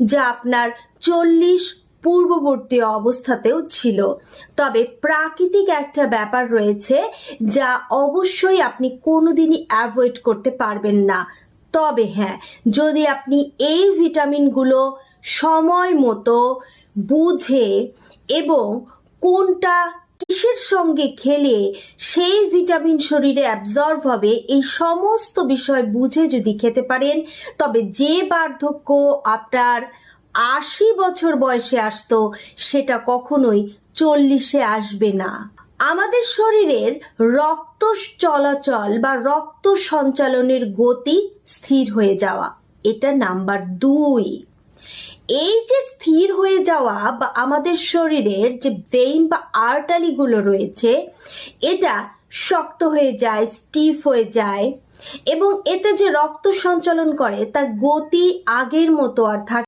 যা আপনার চল্লিশ পূর্ববর্তী অবস্থাতেও ছিল। তবে প্রাকৃতিক একটা ব্যাপার রয়েছে যা অবশ্যই আপনি কোনোদিনই অ্যাভয়েড করতে পারবেন না। তবে হ্যাঁ যদি আপনি এই ভিটামিনগুলো সময় মতো বুঝে এবং কোনটা কিসের সঙ্গে খেলে সেই ভিটামিন শরীরে অ্যাবজর্ব হবে এই সমস্ত বিষয় বুঝে যদি খেতে পারেন, তবে যে বার্ধক্য আপনার আশি বছর বয়সে আসতো সেটা কখনোই চল্লিশে আসবে না। আমাদের শরীরের রক্ত চলাচল বা রক্ত সঞ্চালনের গতি স্থির হয়ে যাওয়া, এটা নাম্বার দুই। এই যে স্থির হয়ে যাওয়া বা আমাদের শরীরের যে ভেইন বা আর্টারিগুলো রয়েছে, এটা শক্ত হয়ে যায় স্টিফ হয়ে যায় এবং এতে যে রক্ত সঞ্চালন করে, তার গতি আগের মতো আর থাকে